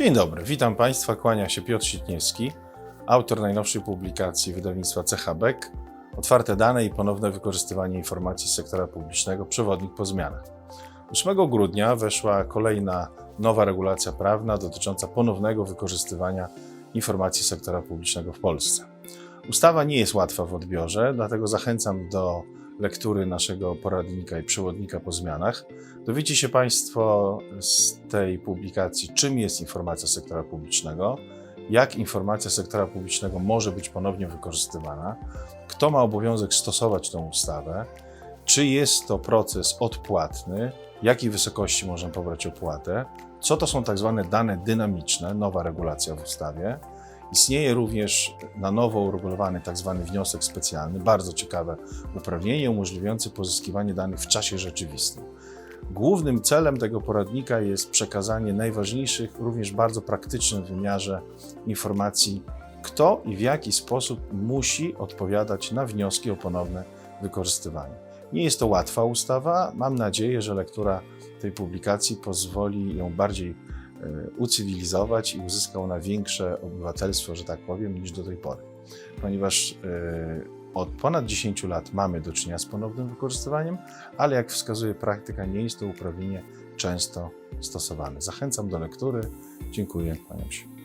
Dzień dobry, witam Państwa, kłania się Piotr Sitniewski, autor najnowszej publikacji wydawnictwa CHBEK Otwarte dane i ponowne wykorzystywanie informacji sektora publicznego, przewodnik po zmianach. 8 grudnia weszła kolejna nowa regulacja prawna dotycząca ponownego wykorzystywania informacji sektora publicznego w Polsce. Ustawa nie jest łatwa w odbiorze, dlatego zachęcam do lektury naszego poradnika i przewodnika po zmianach. Dowiecie się Państwo z tej publikacji, czym jest informacja sektora publicznego, jak informacja sektora publicznego może być ponownie wykorzystywana, kto ma obowiązek stosować tą ustawę, czy jest to proces odpłatny, jakiej wysokości można pobrać opłatę, co to są tak zwane dane dynamiczne, nowa regulacja w ustawie. Istnieje również na nowo uregulowany tak zwany wniosek specjalny, bardzo ciekawe uprawnienie umożliwiające pozyskiwanie danych w czasie rzeczywistym. Głównym celem tego poradnika jest przekazanie najważniejszych, również bardzo praktycznym wymiarze informacji, kto i w jaki sposób musi odpowiadać na wnioski o ponowne wykorzystywanie. Nie jest to łatwa ustawa. Mam nadzieję, że lektura tej publikacji pozwoli ją bardziej ucywilizować i uzyska ona większe obywatelstwo, że tak powiem, niż do tej pory. Ponieważ e, od ponad 10 lat mamy do czynienia z ponownym wykorzystywaniem, ale jak wskazuje praktyka, nie jest to uprawnienie często stosowane. Zachęcam do lektury. Dziękuję, kłaniam się.